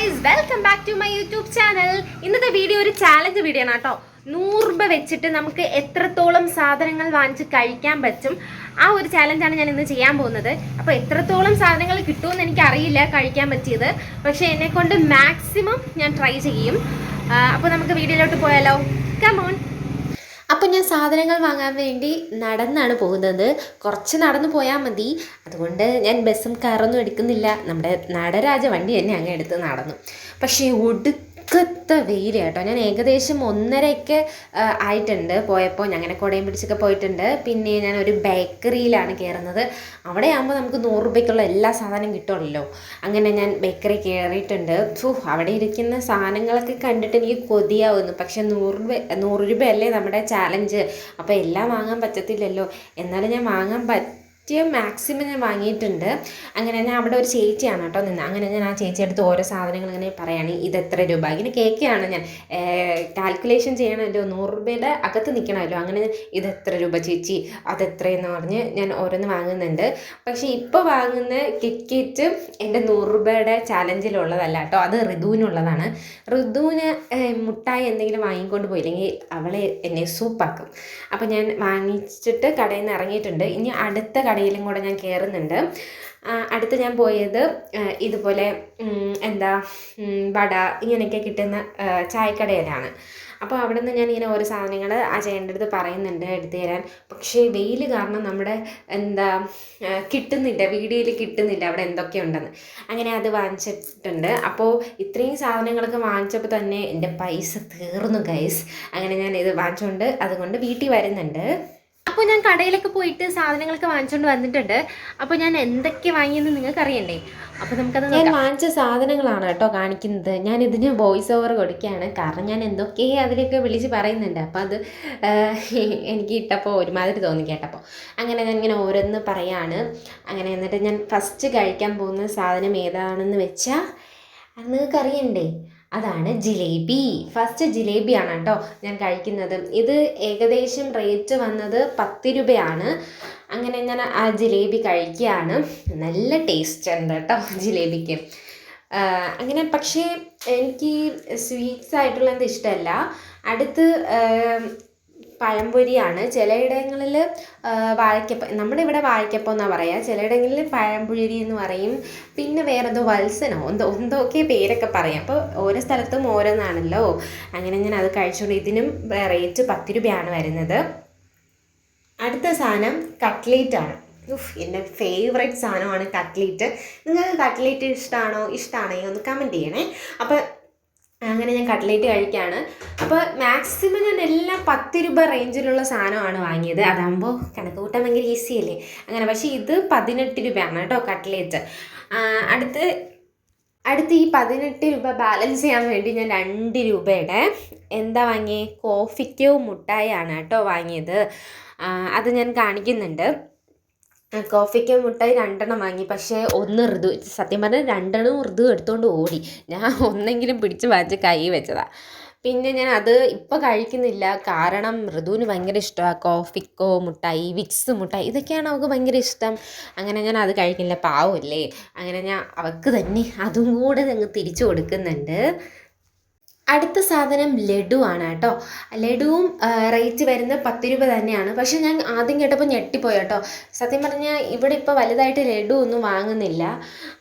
Guys welcome back to my YouTube channel ഇന്നത്തെ video ഒരു challenge video ആണ് കേട്ടോ. നൂറ് രൂപ വെച്ചിട്ട് നമുക്ക് എത്രത്തോളം സാധനങ്ങൾ വാങ്ങിച്ച് കഴിക്കാൻ പറ്റും? ആ ഒരു ചാലഞ്ചാണ് ഞാൻ ഇന്ന് ചെയ്യാൻ പോകുന്നത്. അപ്പോൾ എത്രത്തോളം സാധനങ്ങൾ കിട്ടുമെന്ന് എനിക്ക് അറിയില്ല കഴിക്കാൻ പറ്റിയത്. പക്ഷേ എന്നെക്കൊണ്ട് മാക്സിമം ഞാൻ ട്രൈ ചെയ്യും. അപ്പോൾ നമുക്ക് വീഡിയോയിലോട്ട് പോയാലോ? കമോൺ ഞാൻ സാധനങ്ങൾ വാങ്ങാൻ വേണ്ടി നടന്നാണ് പോകുന്നത്. കുറച്ച് നടന്നു പോയാൽ മതി. അതുകൊണ്ട് ഞാൻ ബസ്സും കാറൊന്നും എടുക്കുന്നില്ല. നമ്മുടെ നടരാജ വണ്ടി തന്നെ അങ്ങ് എടുത്ത് നടന്നു. പക്ഷേ ഒടുക്കത്തെ വെയിൽ കേട്ടോ. ഞാൻ ഏകദേശം ഒന്നരയ്ക്ക് ആയിട്ടുണ്ട്. പോയപ്പോൾ ഞാൻ അങ്ങനെ കുടയും പിടിച്ചൊക്കെ പോയിട്ടുണ്ട്. പിന്നെ ഞാൻ ഒരു ബേക്കറിയിലാണ് കയറുന്നത് അവിടെ ആകുമ്പോൾ നമുക്ക് നൂറ് രൂപയ്ക്കുള്ള എല്ലാ സാധനവും കിട്ടുമല്ലോ അങ്ങനെ ഞാൻ ബേക്കറി കയറിയിട്ടുണ്ട് സോ അവിടെ ഇരിക്കുന്ന സാധനങ്ങളൊക്കെ കണ്ടിട്ട് എനിക്ക് കൊതിയാവുന്നു. പക്ഷെ നൂറ് രൂപ നൂറ് രൂപയല്ലേ നമ്മുടെ ചാലഞ്ച്. അപ്പോൾ എല്ലാം വാങ്ങാൻ പറ്റത്തില്ലല്ലോ. എന്നാലും ഞാൻ വാങ്ങാൻ പറ്റിയ മാക്സിമം ഞാൻ വാങ്ങിയിട്ടുണ്ട്. അങ്ങനെ ഞാൻ അവിടെ ഒരു ചേച്ചിയാണ് കേട്ടോ നിന്ന്. അങ്ങനെ ഞാൻ ആ ചേച്ചി അടുത്ത് ഓരോ സാധനങ്ങൾ ഇങ്ങനെ പറയുകയാണ് ഇത് എത്ര രൂപ? ഇങ്ങനെ കേൾക്കുകയാണ് ഞാൻ. കാൽക്കുലേഷൻ ചെയ്യണമല്ലോ നൂറ് രൂപയുടെ അകത്ത് നിൽക്കണമല്ലോ. അങ്ങനെ ഇത് എത്ര രൂപ ചേച്ചി? അത് എത്രയെന്ന് പറഞ്ഞ് ഞാൻ ഓരോന്ന് വാങ്ങുന്നുണ്ട്. പക്ഷേ ഇപ്പോൾ വാങ്ങുന്ന കിറ്റ് എന്റെ നൂറ് രൂപയുടെ ചാലഞ്ചിലുള്ളതല്ല കേട്ടോ. അത് ഋതുവിനുള്ളതാണ് ഋതുവിന് മുട്ടായി എന്തെങ്കിലും വാങ്ങിക്കൊണ്ട് പോയില്ലെങ്കിൽ അവളെ എന്നെ സൂപ്പാക്കും. അപ്പോൾ ഞാൻ വാങ്ങിച്ചിട്ട് കടയിൽ നിന്ന് ഇറങ്ങിയിട്ടുണ്ട്. ഇനി അടുത്ത കടയിലും കൂടെ ഞാൻ കയറുന്നുണ്ട് അടുത്ത് ഞാൻ പോയത് ഇതുപോലെ എന്താ വട ഇങ്ങനെയൊക്കെ കിട്ടുന്ന ചായക്കടയിലാണ്. അപ്പോൾ അവിടെ നിന്ന് ഞാൻ ഇങ്ങനെ ഓരോ സാധനങ്ങൾ ആ ചേട്ടന്റെ അടുത്ത് പറയുന്നുണ്ട് എടുത്തു തരാൻ. പക്ഷേ വെയിൽ കാരണം നമ്മുടെ എന്താ കിട്ടുന്നില്ല വീഡിയോയിൽ കിട്ടുന്നില്ല അവിടെ എന്തൊക്കെയുണ്ടെന്ന് അങ്ങനെ അത് വാങ്ങിച്ചിട്ടുണ്ട്. അപ്പോൾ ഇത്രയും സാധനങ്ങളൊക്കെ വാങ്ങിച്ചപ്പോൾ തന്നെ എന്റെ പൈസ തീർന്നു ഗൈസ് അങ്ങനെ ഞാൻ ഇത് വാങ്ങിച്ചുകൊണ്ട് അതുകൊണ്ട് വീട്ടിൽ വരുന്നുണ്ട്. അപ്പോൾ ഞാൻ കടയിലൊക്കെ പോയിട്ട് സാധനങ്ങളൊക്കെ വാങ്ങിച്ചുകൊണ്ട് വന്നിട്ടുണ്ട്. അപ്പോൾ ഞാൻ എന്തൊക്കെ വാങ്ങിയെന്ന് നിങ്ങൾക്ക് അറിയണ്ടേ അപ്പോൾ നമുക്കത് ഞാൻ വാങ്ങിച്ച സാധനങ്ങളാണ് കേട്ടോ കാണിക്കുന്നത്. ഞാൻ ഇതിന് വോയിസ് ഓവർ കൊടുക്കുകയാണ്. കാരണം ഞാൻ എന്തൊക്കെ അതിലൊക്കെ വിളിച്ച് പറയുന്നുണ്ട്. അപ്പോൾ അത് എനിക്ക് ഇട്ടപ്പോൾ ഒരുമാതിരി തോന്നി കേട്ടപ്പോൾ അങ്ങനെ ഞാൻ ഇങ്ങനെ ഓരോന്ന് പറയാണ്. അങ്ങനെ എന്നിട്ട് ഞാൻ ഫസ്റ്റ് കഴിക്കാൻ പോകുന്ന സാധനം ഏതാണെന്ന് വെച്ചാൽ അത് നിങ്ങൾക്ക് അറിയണ്ടേ അതാണ് ജിലേബി. ഫസ്റ്റ് ജിലേബിയാണ് കേട്ടോ ഞാൻ കഴിക്കുന്നത്. ഇത് ഏകദേശം റേറ്റ് വന്നത് പത്ത് രൂപയാണ്. അങ്ങനെ ഞാൻ ആ ജിലേബി കഴിക്കുകയാണ്. നല്ല ടേസ്റ്റ് ഉണ്ട് കേട്ടോ ജിലേബിക്ക്. അങ്ങനെ പക്ഷേ എനിക്ക് സ്വീറ്റ്സ് ആയിട്ടുള്ളത് ഇഷ്ടമല്ല അടുത്ത് പഴംപൊരിയാണ്. ചിലയിടങ്ങളിൽ വാഴക്കപ്പ നമ്മുടെ ഇവിടെ വാഴക്കപ്പം എന്നാണ് പറയുക ചിലയിടങ്ങളിൽ പഴംപൊരി എന്ന് പറയും. പിന്നെ വേറെ എന്തോ വത്സനോ എന്തോ എന്തൊക്കെ പേരൊക്കെ പറയാം. അപ്പോൾ ഓരോ സ്ഥലത്തും ഓരോന്നാണല്ലോ. അങ്ങനെ ഞാൻ അത് കഴിച്ചുകൊണ്ട് ഇതിനും റേറ്റ് പത്ത് രൂപയാണ് വരുന്നത്. അടുത്ത സാധനം കട്ട്ലേറ്റ് ആണ്. എന്റെ ഫേവറേറ്റ് സാധനമാണ് കട്ട്ലേറ്റ്. നിങ്ങൾക്ക് കട്ട്ലേറ്റ് ഇഷ്ടമാണോ ഇഷ്ടമാണെങ്കിൽ ഒന്ന് കമന്റ് ചെയ്യണേ. അപ്പോൾ അങ്ങനെ ഞാൻ കട്ട്ലേറ്റ് കഴിക്കുകയാണ് അപ്പോൾ മാക്സിമം ഞാൻ എല്ലാം പത്ത് രൂപ റേഞ്ചിലുള്ള സാധനമാണ് വാങ്ങിയത്. അതാകുമ്പോൾ കണക്ക് കൂട്ടാൻ ഭയങ്കര ഈസി അല്ലേ? അങ്ങനെ പക്ഷേ ഇത് പതിനെട്ട് രൂപയാണ് കേട്ടോ കട്ട്ലേറ്റ്. അടുത്ത് അടുത്ത് ഈ പതിനെട്ട് രൂപ ബാലൻസ് ചെയ്യാൻ വേണ്ടി ഞാൻ രണ്ട് രൂപയുടെ എന്താ വാങ്ങിയത് കോഫിക്കോ മുട്ടായാണ് കേട്ടോ വാങ്ങിയത്. അത് ഞാൻ കാണിക്കുന്നുണ്ട്. കോഫിക്ക് മുട്ടായി രണ്ടെണ്ണം വാങ്ങി. പക്ഷേ ഒന്ന് ഋതു സത്യം പറഞ്ഞാൽ രണ്ടെണ്ണം ഋതു എടുത്തുകൊണ്ട് ഓടി. ഞാൻ ഒന്നെങ്കിലും പിടിച്ച് വാങ്ങിച്ച് കൈ വെച്ചതാണ് പിന്നെ ഞാൻ അത് ഇപ്പോൾ കഴിക്കുന്നില്ല. കാരണം ഋതുവിന് ഭയങ്കര ഇഷ്ടമാണ് കോഫിക്കോ മുട്ടായി വിക്സ് മുട്ടായി ഇതൊക്കെയാണ് അവൾക്ക് ഭയങ്കര ഇഷ്ടം. അങ്ങനെ ഞാൻ അത് കഴിക്കുന്നില്ല പാവമല്ലേ അങ്ങനെ ഞാൻ അവൾക്ക് തന്നെ അതും കൂടെ അങ്ങ് തിരിച്ചു കൊടുക്കുന്നുണ്ട്. അടുത്ത സാധനം ലഡു ആണ് കേട്ടോ. ലഡുവും റേറ്റ് വരുന്നത് പത്ത് രൂപ തന്നെയാണ്. പക്ഷെ ഞാൻ ആദ്യം കേട്ടപ്പോൾ ഞെട്ടിപ്പോയി കേട്ടോ. സത്യം പറഞ്ഞാൽ ഇവിടെ ഇപ്പോൾ വലുതായിട്ട് ലഡു ഒന്നും വാങ്ങുന്നില്ല.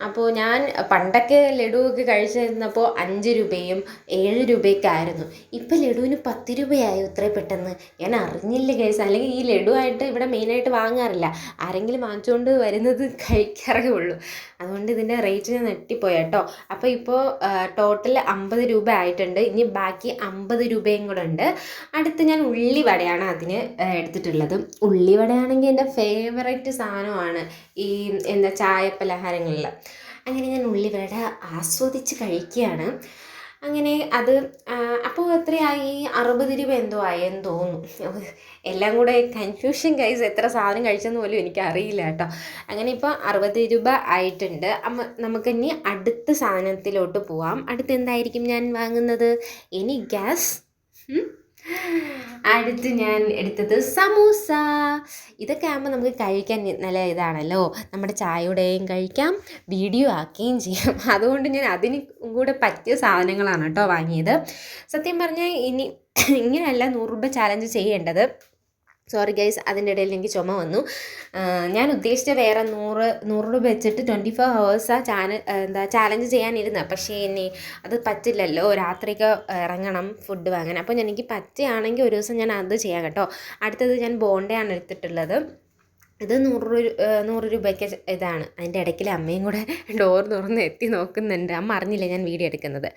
അപ്പോൾ ഞാൻ പണ്ടൊക്കെ ലഡു ഒക്കെ കഴിച്ചിരുന്നപ്പോൾ അഞ്ച് രൂപയും ഏഴ് രൂപയൊക്കെ ആയിരുന്നു. ഇപ്പോൾ ലഡുവിന് പത്ത് രൂപയായി ഇത്രയും പെട്ടെന്ന്? ഞാൻ അറിഞ്ഞില്ല കേസ് അല്ലെങ്കിൽ ഈ ലഡു ആയിട്ട് ഇവിടെ മെയിനായിട്ട് വാങ്ങാറില്ല. ആരെങ്കിലും വാങ്ങിച്ചുകൊണ്ട് വരുന്നത് കഴിക്കാറേ ഉള്ളൂ. അതുകൊണ്ട് ഇതിന്റെ റേറ്റ് ഞാൻ നെട്ടിപ്പോയി കേട്ടോ. അപ്പോൾ ഇപ്പോൾ ടോട്ടൽ അമ്പത് രൂപ ആയിട്ടുണ്ട്. ഇനി ബാക്കി അമ്പത് രൂപയും കൂടെ ഉണ്ട്. അടുത്ത് ഞാൻ ഉള്ളിവടയാണ് അതിന് എടുത്തിട്ടുള്ളത്. ഉള്ളിവടയാണെങ്കിൽ എന്റെ ഫേവറേറ്റ് സാധനമാണ് ഈ എന്താ ചായ പലഹാരങ്ങളിൽ അങ്ങനെ ഞാൻ ഉള്ളിവട ആസ്വദിച്ച് കഴിക്കുകയാണ്. അങ്ങനെ അത് അപ്പോൾ എത്രയായി? അറുപത് രൂപ എന്തോ ആയെന്ന് തോന്നുന്നു. എല്ലാം കൂടെ കൺഫ്യൂഷൻ കൈസ് എത്ര സാധനം കഴിച്ചെന്ന് പോലും എനിക്ക് അറിയില്ല കേട്ടോ. അങ്ങനെ ഇപ്പോൾ അറുപത് രൂപ ആയിട്ടുണ്ട്. നമുക്ക് ഇനി അടുത്ത സാധനത്തിലോട്ട് പോവാം. അടുത്ത് എന്തായിരിക്കും ഞാൻ വാങ്ങുന്നത്? ഇനി ഗ്യാസ്. അടുത്ത് ഞാൻ എടുത്തത് സമൂസ. ഇതൊക്കെ ആകുമ്പോൾ നമുക്ക് കഴിക്കാൻ നല്ല ഇതാണല്ലോ. നമ്മുടെ ചായയുടെയും കഴിക്കാം വീഡിയോ ആക്കുകയും ചെയ്യാം. അതുകൊണ്ട് ഞാൻ അതിന് കൂടെ പറ്റിയ സാധനങ്ങളാണ് കേട്ടോ വാങ്ങിയത്. സത്യം പറഞ്ഞാൽ ഇനി ഇങ്ങനെയല്ല നൂറ് രൂപ ചാലഞ്ച് ചെയ്യേണ്ടത്. സോറി ഗൈസ് അതിന്റെ ഇടയിൽ എനിക്ക് ചുമ വന്നു. ഞാൻ ഉദ്ദേശിച്ച വേറെ നൂറ് നൂറ് രൂപ വെച്ചിട്ട് ട്വന്റി ഫോർ ഹവേഴ്സ് ആ ചാനൽ എന്താ ചാലഞ്ച് ചെയ്യാനിരുന്ന പക്ഷേ എന്നെ അത് പറ്റില്ലല്ലോ. രാത്രിക്ക് ഇറങ്ങണം ഫുഡ് വാങ്ങാൻ. അപ്പോൾ എനിക്ക് പറ്റുകയാണെങ്കിൽ ഒരു ദിവസം ഞാൻ അത് ചെയ്യാം കേട്ടോ. അടുത്തത് ഞാൻ ബോണ്ടയാണ് എടുത്തിട്ടുള്ളത്. ഇത് നൂറ് നൂറ് രൂപയ്ക്ക് ഇതാണ്. അതിന്റെ ഇടയ്ക്കിൽ അമ്മയും കൂടെ ഡോർ തുറന്ന് എത്തി നോക്കുന്നുണ്ട്. അമ്മ അറിഞ്ഞില്ല ഞാൻ വീഡിയോ എടുക്കുന്നത്.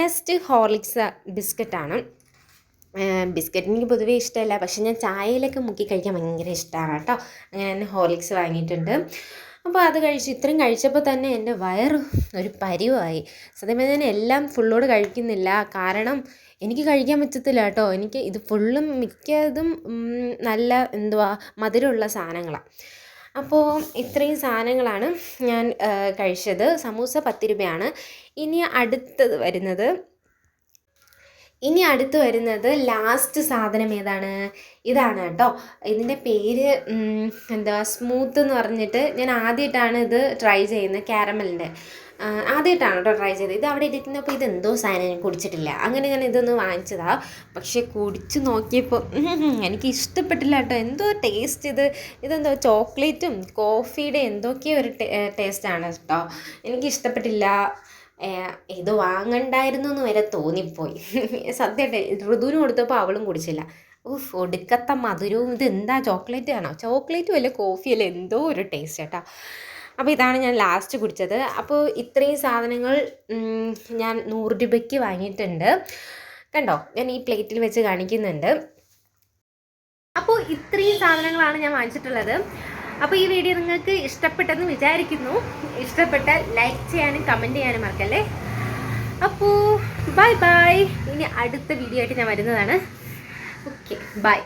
നെക്സ്റ്റ് ഹോർലിക്സ് ബിസ്ക്കറ്റാണ് ബിസ്ക്കറ്റ് എനിക്ക് പൊതുവേ ഇഷ്ടമല്ല. പക്ഷേ ഞാൻ ചായയിലൊക്കെ മുക്കി കഴിക്കാൻ ഭയങ്കര ഇഷ്ടമാണ് കേട്ടോ. അങ്ങനെ തന്നെ ഹോർലിക്സ് വാങ്ങിയിട്ടുണ്ട്. അപ്പോൾ അത് കഴിച്ച് ഇത്രയും കഴിച്ചപ്പോൾ തന്നെ എന്റെ വയറ് ഒരു പരിവായി. സത്യം പറഞ്ഞാൽ ഞാൻ എല്ലാം ഫുള്ളോട് കഴിക്കുന്നില്ല. കാരണം എനിക്ക് കഴിക്കാൻ പറ്റത്തില്ല കേട്ടോ. എനിക്ക് ഇത് ഫുള്ളും മിക്കതും നല്ല എന്തുവാ മധുരമുള്ള സാധനങ്ങളാണ് അപ്പോൾ ഇത്രയും സാധനങ്ങളാണ് ഞാൻ കഴിച്ചത്. സമൂസ പത്ത് രൂപയാണ്. ഇനി അടുത്തത് വരുന്നത് ഇനി അടുത്ത് വരുന്നത് ലാസ്റ്റ് സാധനം ഏതാണ്? ഇതാണ് കേട്ടോ. ഇതിന്റെ പേര് എന്താ സ്മൂത്ത് എന്ന് പറഞ്ഞിട്ട് ഞാൻ ആദ്യമായിട്ടാണ് ഇത് ട്രൈ ചെയ്യുന്നത് ക്യാരമലിന്റെ ആദ്യമായിട്ടാണ് കേട്ടോ ട്രൈ ചെയ്തത്. ഇത് അവിടെ ഇരിക്കുന്നപ്പോൾ ഇത് എന്തോ സാധനം ഞാൻ കുടിച്ചിട്ടില്ല. അങ്ങനെ ഞാൻ ഇതൊന്ന് വാങ്ങിച്ചതാ. പക്ഷേ കുടിച്ച് നോക്കിയപ്പോൾ എനിക്ക് ഇഷ്ടപ്പെട്ടില്ല കേട്ടോ. എന്തോ ടേസ്റ്റ് ഇത്. ഇതെന്തോ ചോക്ലേറ്റും കോഫിയുടെ എന്തൊക്കെയോ ഒരു ടേസ്റ്റാണ് കേട്ടോ. എനിക്ക് ഇഷ്ടപ്പെട്ടില്ല. ഇത് വാങ്ങണ്ടായിരുന്നു എന്ന് വരെ തോന്നിപ്പോയി. സത്യമായിട്ട് ഋതുവിന് കൊടുത്തപ്പോൾ അവളും കുടിച്ചില്ല. ഉഫ് ഒടുക്കത്ത മധുരവും ഇത് എന്താ ചോക്ലേറ്റ് ആണോ? ചോക്ലേറ്റും അല്ല കോഫി അല്ല? എന്തോ ഒരു ടേസ്റ്റ് കേട്ടോ അപ്പോൾ ഇതാണ് ഞാൻ ലാസ്റ്റ് കുടിച്ചത്. അപ്പോൾ ഇത്രയും സാധനങ്ങൾ ഞാൻ നൂറ് രൂപയ്ക്ക് വാങ്ങിയിട്ടുണ്ട്. കണ്ടോ? ഞാൻ ഈ പ്ലേറ്റിൽ വെച്ച് കാണിക്കുന്നുണ്ട്. അപ്പോൾ ഇത്രയും സാധനങ്ങളാണ് ഞാൻ വാങ്ങിച്ചിട്ടുള്ളത്. അപ്പോൾ ഈ വീഡിയോ നിങ്ങൾക്ക് ഇഷ്ടപ്പെട്ടെന്ന് വിചാരിക്കുന്നു. ഇഷ്ടപ്പെട്ടാൽ ലൈക്ക് ചെയ്യാനും കമന്റ് ചെയ്യാനും മറക്കല്ലേ? അപ്പോൾ ബൈ ബൈ ഇനി അടുത്ത വീഡിയോ ആയിട്ട് ഞാൻ വരുന്നതാണ്. Okay bye